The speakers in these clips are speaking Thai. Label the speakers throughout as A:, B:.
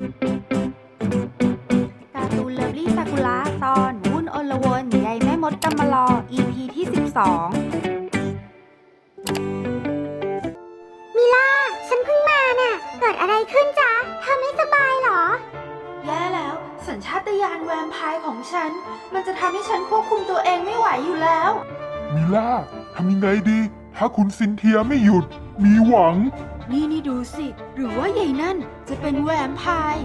A: การ์ตูนเลิฟลี่ซากุระตอนวุ่นอลวนใยแม่มดกำมะลอ EP ที่ 12
B: มิล่า ฉันเพิ่งมาน่ะ เกิดอะไรขึ้นจ๊ะเธอไม่สบายเหรอ
A: แย่แล้ว สัญชาตญาณแวมไพร์ของฉัน มันจะทำให้ฉันควบคุมตัวเองไม่ไหวอยู่แล้ว
C: มิล่าทำยังไงดี ถ้าคุณซินเทียไม่หยุด มีหวัง
A: นี่นี่ดูสิ หรือว่าใหญ่นั่นจะเป็นแวมไพร์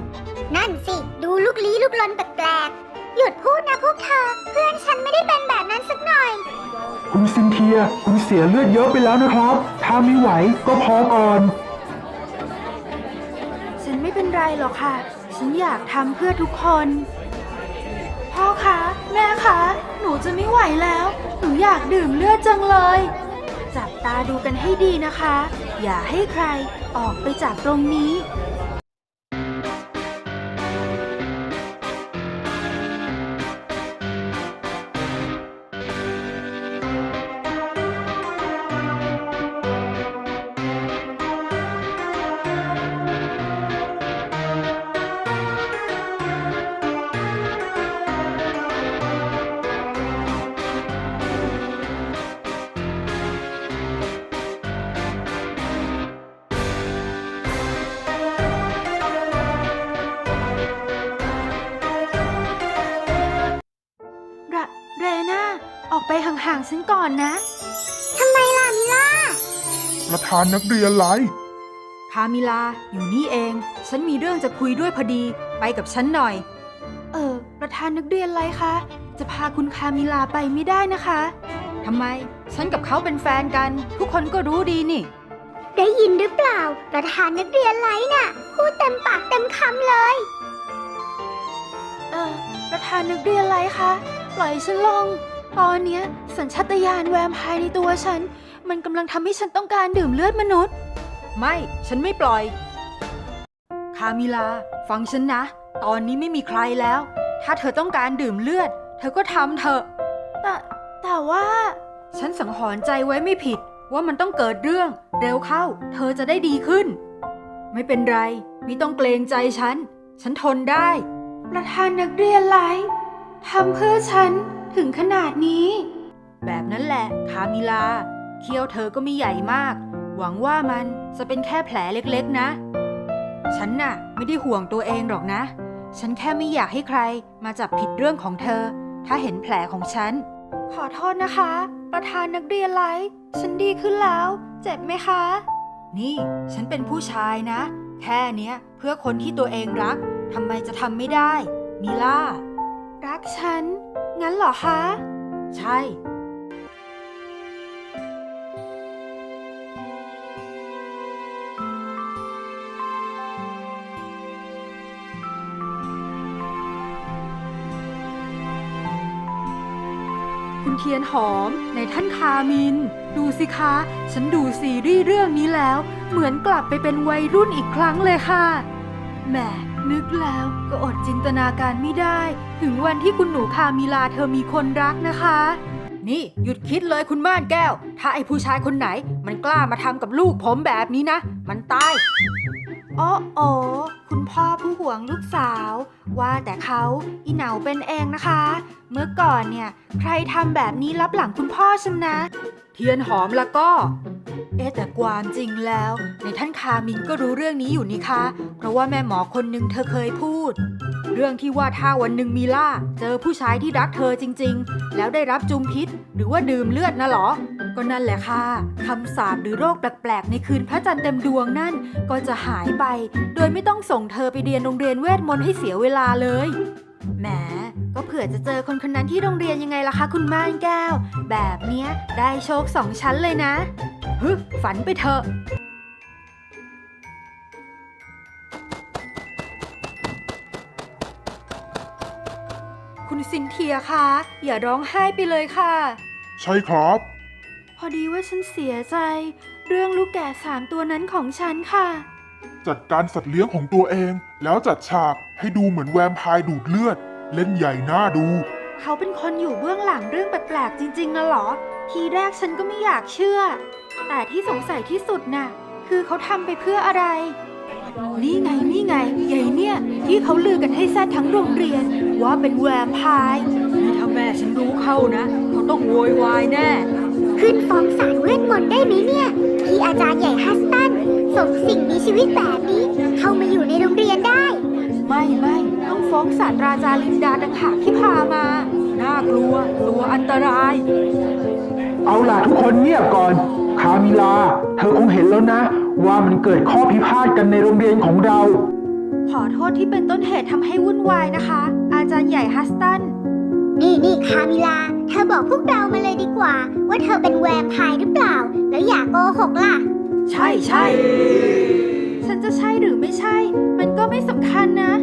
B: นั่นสิ ดูลุกลี้ลุกลนแปลกๆ หยุดพูดนะพวกเธอ เพื่อนฉันไม่ได้เป็นแบบนั้นสักหน่อย
D: คุณซินเทีย คุณเสียเลือดเยอะไปแล้วนะครับ ถ้าไม่ไหวก็พอก่อน
A: ฉันไม่เป็นไรหรอกค่ะ ฉันอยากทำเพื่อทุกคน พ่อคะ แม่คะ หนูจะไม่ไหวแล้ว หนูอยากดื่มเลือดจังเลย จับตาดูกันให้ดีนะคะ อย่าให้ใครออกไปจากตรงนี้ ฉันก่อนนะ
B: ทำไมล่ะมิล่า
C: ประธานนักเรียนไร
A: คามิลา อยู่นี่เอง ฉันมีเรื่องจะคุยด้วยพอดี ไปกับฉันหน่อย เออ ประธานนักเรียนอะไรคะ จะพาคุณคามิลาไปไม่ได้นะคะทำไม ฉันกับเขาเป็นแฟนกัน ทุกคนก็รู้ดีนี่
B: ได้ยินหรือเปล่า ประธานนักเรียนไลฟ์น่ะ พูดเต็มปากเต็มคำเลย
A: เออ ประธานนักเรียนอะไรคะ ปล่อยฉันลง ตอนเนี้ยสัญชาตญาณแวมไพร์ในตัวฉัน มันกำลังทำให้ฉันต้องการดื่มเลือดมนุษย์ ไม่ ฉันไม่ปล่อย คามิลา ฟังฉันนะ ตอนนี้ไม่มีใครแล้ว ถ้าเธอต้องการดื่มเลือด เธอก็ทำเถอะ แต่แต่ว่า ฉันสังหรณ์ใจไว้ไม่ผิด ว่ามันต้องเกิดเรื่อง เร็วเข้า เธอจะได้ดีขึ้น ไม่เป็นไร ไม่ต้องเกรงใจฉัน ฉันทนได้ ประธานนักเรียนไลฟ์ทำเพื่อฉัน ถึงขนาดนี้ แบบนั้นแหละคามิลา เคี้ยวเธอก็ไม่ใหญ่มาก หวังว่ามันจะเป็นแค่แผลเล็กๆนะ ฉันน่ะ ไม่ได้ห่วงตัวเองหรอกนะ ฉันแค่ไม่อยากให้ใครมาจับผิดเรื่องของเธอ ถ้าเห็นแผลของฉัน ขอโทษนะคะ ประธานนักเรียนไลฟ์ฉันดีขึ้นแล้ว เจ็บไหมคะ นี่ ฉันเป็นผู้ชายนะ แค่เนี้ยเพื่อคนที่ตัวเองรักทำไมจะทำไม่ได้ มิล่า รักฉัน งั้นเหรอคะ ใช่ คุณเทียนหอมในท่านคามิน ดูสิคะ ฉันดูซีรีส์เรื่องนี้แล้ว เหมือนกลับไปเป็นวัยรุ่นอีกครั้งเลยค่ะแหม นึกแล้วก็อดจินตนาการไม่ได้ ถึงวันที่คุณหนูคามิลาเธอมีคนรักนะคะ นี่หยุดคิดเลยคุณม่านแก้ว ถ้าไอ้ผู้ชายคนไหน มันกล้ามาทำกับลูกผมแบบนี้นะ มันตายอ๋อโอคุณพ่อผู้ห่วงลูกสาว ว่าแต่เขาอีเหนาเป็นเองนะคะ เมื่อก่อนเนี่ย ใครทำแบบนี้รับหลังคุณพ่อฉันนะ เทียนหอมแล้วก็ เอ๊แต่ความจริงแล้ว ในท่านคามินก็รู้เรื่องนี้อยู่นี่คะ เพราะว่าแม่หมอคนหนึ่งเธอเคยพูด เรื่องที่ว่าถ้าวันหนึ่งมีล่า เจอผู้ชายที่รักเธอจริง ๆ แล้วได้รับจุมพิษ หรือว่าดื่มเลือดนะหรอ ก็นั่นแหละค่ะคำสาปหรือโรคแปลกๆ ในคืนพระจันทร์เต็มดวงนั่น ก็จะหายไป โดยไม่ต้องส่งเธอไปเรียนโรงเรียนเวทมนต์ให้เสียเวลาเลยแหม ก็เผื่อจะเจอคนคนนั้นที่โรงเรียนยังไงล่ะคะคุณม่านแก้ว แบบเนี้ยได้โชคสองชั้นเลยนะฮึฝันไปเถอะคุณซินเทียคะอย่าร้องไห้ไปเลยค่ะ
C: ใช่ครับ
A: พอดีว่าฉันเสียใจ เรื่องลูกแก่สามตัวนั้นของฉันค่ะ
C: จัดการสัตว์เลี้ยงของตัวเอง แล้วจัดฉากให้ดูเหมือนแวมไพร์ดูดเลือด เล่นใหญ่หน้าดู
A: เขาเป็นคนอยู่เบื้องหลังเรื่องแปลกๆจริงๆนะเหรอ ทีแรกฉันก็ไม่อยากเชื่อ แต่ที่สงสัยที่สุดน่ะ คือเขาทำไปเพื่ออะไร นี่ไงนี่ไงใหญ่เนี่ย ที่เขาลือกันให้แซดทั้งโรงเรียน ว่าเป็นแวมไพร์
E: นี่ถ้าแม่ฉันรู้เข้านะ เขาต้องโวยวายแน่
B: ขึ้นฟ้องศาลเวทมนต์ได้ไหมเนี่ยที่อาจารย์ใหญ่ฮัสตันส่งสิ่งมีชีวิตแบบนี้ เข้ามาอยู่ในโรงเรียนได้
A: ไม่ไม่ต้อง ฟ้องศาสตราจารย์ลินดาต่างหากที่พามา
E: น่ากลัวตัวอันตราย
D: เอาล่ะทุกคนเงียบก่อน คามิลา เธอคงเห็นแล้วนะ ว่ามันเกิดข้อพิพาทกันในโรงเรียนของเรา
A: ขอโทษที่เป็นต้นเหตุทำให้วุ่นวายนะคะ อาจารย์ใหญ่ฮัสตัน
B: นี่นี่คามิลา เธอบอกพวกเรามาเลยดีกว่า ว่าเธอเป็นแวมไพร์หรือเปล่า แล้วอย่าโกหกล่ะ
E: ใช่ใช่
A: ฉันจะใช่หรือไม่ใช่ มันก็ไม่สำคัญนะแต่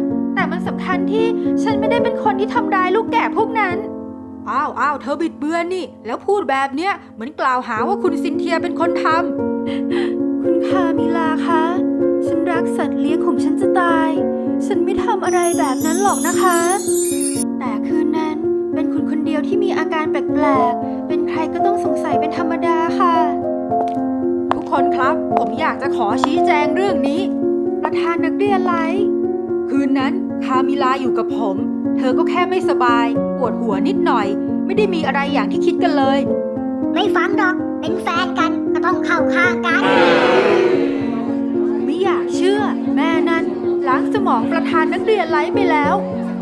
A: มันสำคัญที่ฉันไม่ได้เป็นคนที่ทำร้ายลูกแก่พวกนั้น
E: อ้าวอ้าวเธอบิดเบือนนี่ แล้วพูดแบบเนี้ยเหมือนกล่าวหาว่าคุณซินเทียเป็นคนท
A: คุณคามิลาคะ ฉันรักสัตว์เลี้ยงของฉันจะตาย ฉันไม่ทำอะไรแบบนั้นหรอกนะคะ แต่คืนนั้นเป็นคุณคนเดียวที่มีอาการแปลกๆ เป็นใครก็ต้องสงสัยเป็นธรรมดาค่ะำ
E: ทุกคนครับ ผมอยากจะขอชี้แจงเรื่องนี้
A: ประธานนักเรียนไลฟ์
E: คืนนั้น คามิลาอยู่กับผม เธอก็แค่ไม่สบาย ปวดหัวนิดหน่อย ไม่ได้มีอะไรอย่างที่คิดกันเลย
B: ไม่ฟังหรอก เป็นแฟนกันก็ต้องเข้าข้างกัน
A: ไม่อยากเชื่อ แม่นั้นล้างสมองประธานนักเรียนไลฟ์ไปแล้ว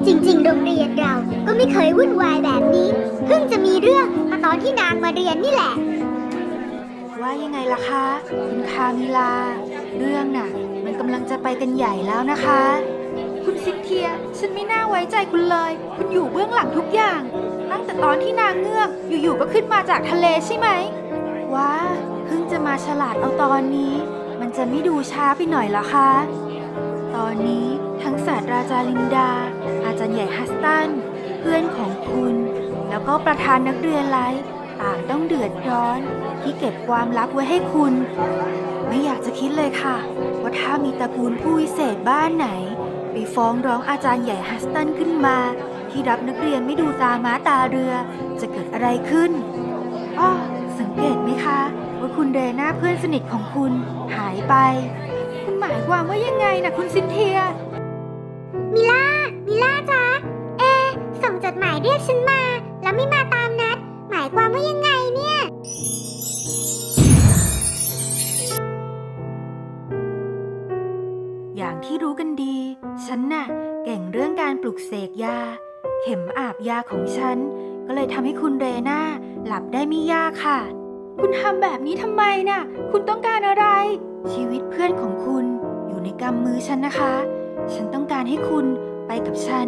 B: จริงๆ โรงเรียนเราก็ไม่เคยวุ่นวายแบบนี้ เพิ่งจะมีเรื่องมาตอนที่นางมาเรียนนี่แหละ
A: ว่ายังไงล่ะคะ คุณคามิลา เรื่องน่ะ มันกำลังจะไปกันใหญ่แล้วนะคะ คุณซินเทีย ฉันไม่น่าไว้ใจคุณเลย คุณอยู่เบื้องหลังทุกอย่าง ตั้งแต่ตอนที่นางเงือกอยู่ๆก็ขึ้นมาจากทะเลใช่ไหม ว้า เพิ่งจะมาฉลาดเอาตอนนี้ มันจะไม่ดูช้าไปหน่อยเหรอคะ ตอนนี้ทั้งศาสตราจารย์ลินดา อาจารย์ใหญ่ฮัสตัน เพื่อนของคุณ แล้วก็ประธานนักเรียนไลฟ์ต่างต้องเดือดร้อน ที่เก็บความลับไว้ให้คุณ ไม่อยากจะคิดเลยค่ะ ว่าถ้ามีตระกูลผู้วิเศษบ้านไหน ฟ้องร้องอาจารย์ใหญ่ฮัสตันขึ้นมา ที่รับนักเรียนไม่ดูตาม้าตาเรือ จะเกิดอะไรขึ้นอ้อสังเกตไหมคะ ว่าคุณเรน่าเพื่อนสนิทของคุณหายไป คุณหมายความว่ายังไงนะคุณซินเทีย
B: มิล่ามิล่า ฉันน่ะ
A: เก่งเรื่องการปลุกเสกยา เข็มอาบยาของฉัน ก็เลยทำให้คุณเรน่าหลับได้ไม่ยากค่ะ คุณทำแบบนี้ทำไมน่ะ คุณต้องการอะไร ชีวิตเพื่อนของคุณอยู่ในกำมือฉันนะคะ ฉันต้องการให้คุณไปกับฉัน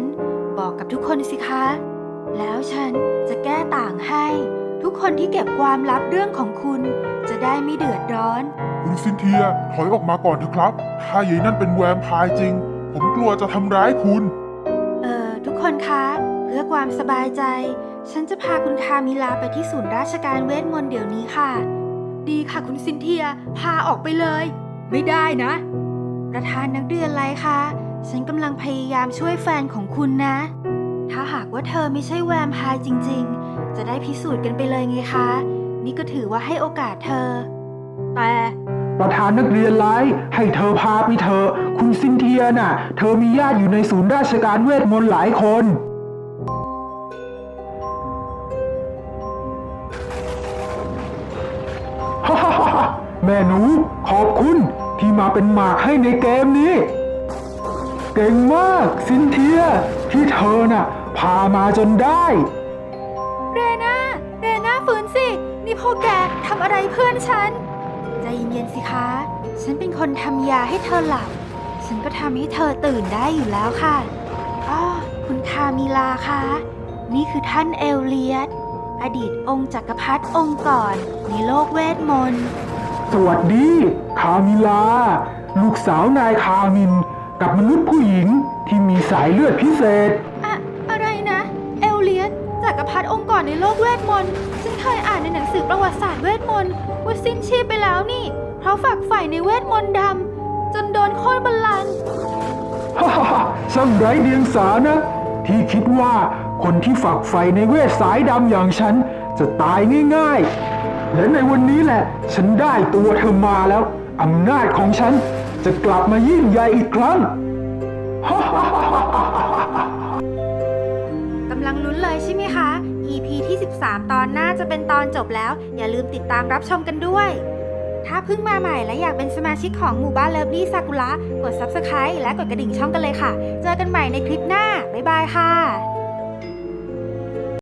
A: บอกกับทุกคนสิคะ แล้วฉันจะแก้ต่างให้ ทุกคนที่เก็บความลับเรื่องของคุณ จะได้ไม่เดือดร้อน
C: คุณซินเทียถอยออกมาก่อนเถอะครับ ถ้ายายนั่นเป็นแวมไพร์จริง ผมกลัวจะทำร้ายคุณ
A: เอ่อ ทุกคนคะ เพื่อความสบายใจ ฉันจะพาคุณคามิลาไปที่ศูนย์ราชการเวทมนต์เดี๋ยวนี้ค่ะ ดีค่ะคุณซินเทีย พาออกไปเลย
E: ไม่ได้นะ
A: ประธานนักเรียนไรคะ ฉันกำลังพยายามช่วยแฟนของคุณนะ ถ้าหากว่าเธอไม่ใช่แวมไพร์จริง ๆ จะได้พิสูจน์กันไปเลยไงคะ นี่ก็ถือว่าให้โอกาสเธอ
E: แต่
D: ประธานนักเรียนไลฟ์ให้เธอพาไปเถอะคุณซินเทียน่ะ เธอมีญาติอยู่ในศูนย์ราชการเวทมนต์หลายคนฮ่าฮ่าฮ่าแม่หนูขอบคุณที่มาเป็นหมากให้ในเกมนี้ เก่งมากซินเทีย ที่เธอน่ะ พามาจนได้
A: เรนาเรนาฟื้นสิ นี่พวกแกทำอะไรเพื่อนฉัน ใจเย็นๆสิคะ ฉันเป็นคนทำยาให้เธอหลับ ฉันก็ทำให้เธอตื่นได้อยู่แล้วค่ะอ้อคุณคามิลาคะ นี่คือท่านเอลเลียสอดีตองค์จักรพรรดิองค์ก่อนในโลกเวทมนต์
D: สวัสดี คามิลา ลูกสาวนายคามิน กับมนุษย์ผู้หญิงที่มีสายเลือดพิเศษ
A: อะ อะไรนะ เอลเลียสจักรพรรดิองค์ก่ อนในโลกเวทมนต์ซึ่งเคยอ่านในหนังสือประวัติศาสตร์เวทมนต์ว่าสิ้นชีพไปแล้วนี่เพราะฝักใฝ่ในเวทมนต์ดำจนโดนโค่นบัลลังก์
D: ฮ่าฮ่าฮ่างไรเดียงสานะ ที่คิดว่าคนที่ฝักใฝ่ในเวทสายดำอย่างฉันจะตายง่ายๆ และในวันนี้แหละ ฉันได้ตัวเธอมาแล้วอำนาจของฉันจะกลับมายิ่งใหญ่อีกครั้งฮ่าฮ่าฮ่าฮ่า
A: ฮ่ากำลังลุ้นเลยใช่ไหมคะ EP ที่ 13 ตอนหน้าจะเป็นตอนจบแล้ว อย่าลืมติดตามรับชมกันด้วย ถ้าเพิ่งมาใหม่และอยากเป็นสมาชิกของหมู่บ้านเลิฟลี่ซากุระกด Subscribe และกดกระดิ่งช่องกันเลยค่ะ เจอกันใหม่ในคลิปหน้า บ๊ายบายค่ะ